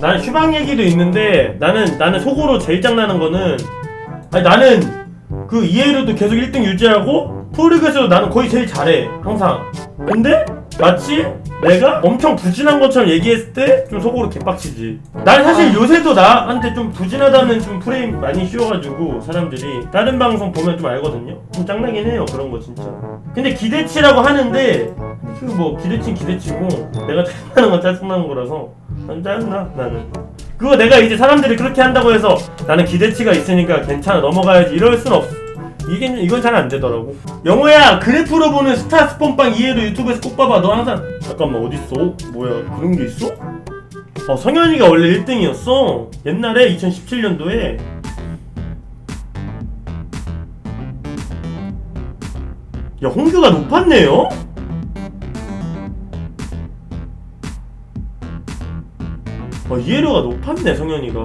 나는 휴방 얘기도 있는데 나는 나는 속으로 제일 짱나는 거는 아니 나는 그 이해로도 계속 1등 유지하고 프로리그에서도 나는 거의 제일 잘해 항상. 근데 마치 내가 엄청 부진한 것처럼 얘기했을 때 좀 속으로 개빡치지. 난 사실 요새도 나한테 좀 부진하다는 좀 프레임 많이 씌워가지고 사람들이 다른 방송 보면 좀 알거든요. 좀 짱나긴 해요 그런 거 진짜. 근데 기대치라고 하는데 그뭐 기대치는 기대치고 내가 짜증나는 건 짜증나는 거라서 난 짜증나 나는 그거 내가 이제 사람들이 그렇게 한다고 해서 나는 기대치가 있으니까 괜찮아 넘어가야지 이럴 순 없어 이게 이건 잘 안 되더라고 영호야 그래프로 보는 스타 스폰빵 이해로 유튜브에서 꼭 봐봐 너 항상 잠깐만 어딨어? 뭐야 그런 게 있어? 어 성현이가 원래 1등이었어 옛날에 2017년도에 야 홍규가 높았네요? 어 이해료가 높았네 성현이가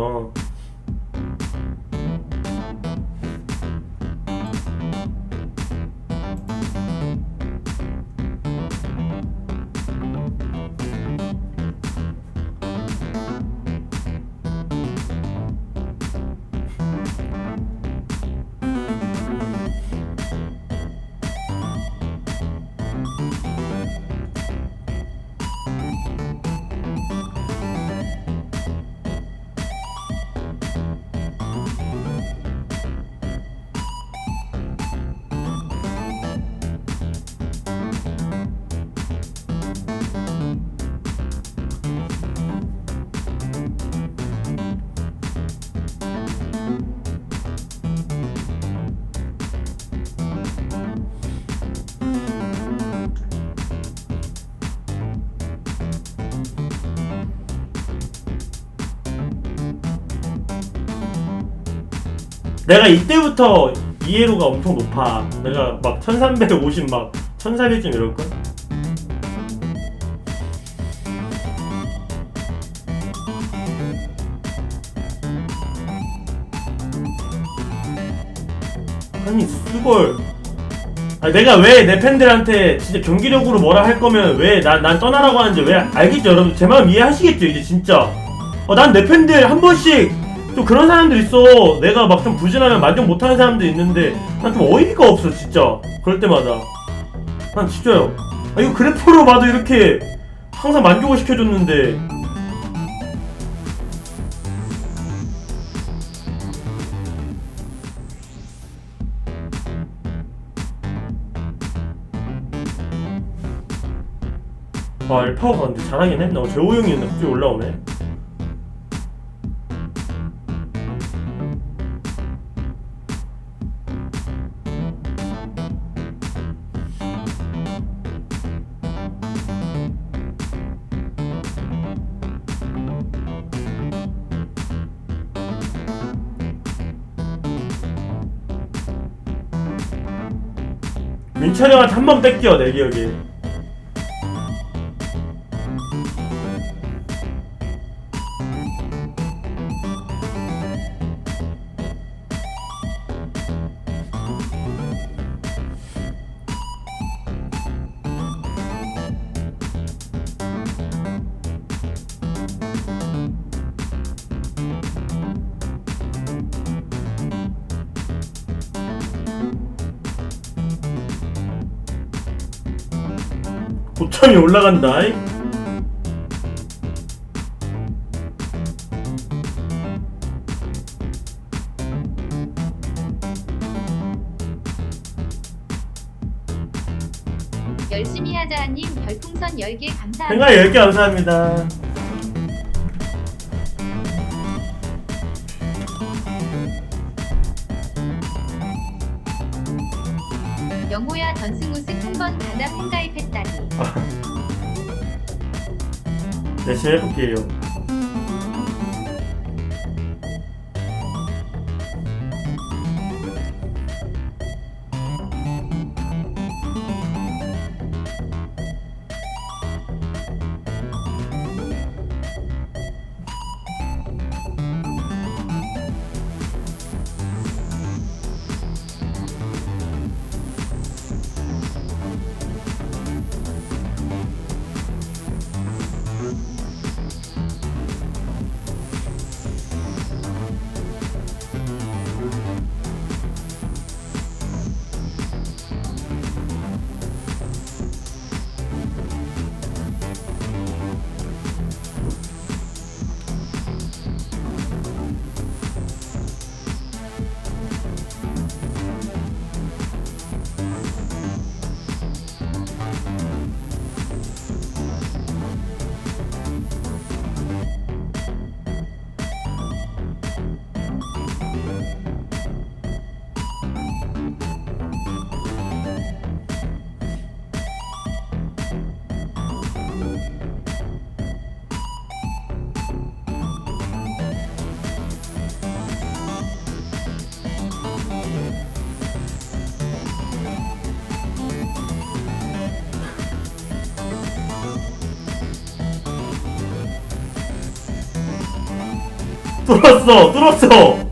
내가 이때부터 이해로가 엄청 높아. 내가 막 1350, 막 1400쯤 이럴걸? 아니, 쓰걸. 아니, 내가 왜 내 팬들한테 진짜 경기력으로 뭐라 할 거면 왜 난, 난 떠나라고 하는지 왜 알겠죠, 여러분? 제 마음 이해하시겠죠, 이제 진짜. 어, 난 내 팬들 한 번씩 좀 그런 사람들 있어. 내가 막 좀 부진하면 만족 못하는 사람들 있는데 난 좀 어이가 없어 진짜. 그럴 때마다. 난 진짜요. 아 이거 그래프로 봐도 이렇게 항상 만족을 시켜줬는데. 아 알파오가 근데 잘하긴 했나? 어, 재호 형이 갑자기 올라오네. 민철이 형한테 한 번 뺏겨 내 기억에 고점이 올라간다 이. 열심히 하자님 별풍선 10개 감사합니다. 생각 10개 감사합니다 영호야 전승 우승 한번 가다 팬가입했다니. 열심히 해볼게요 뚫었어 뚫었어.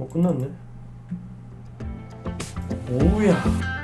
어 끝났네. 오우야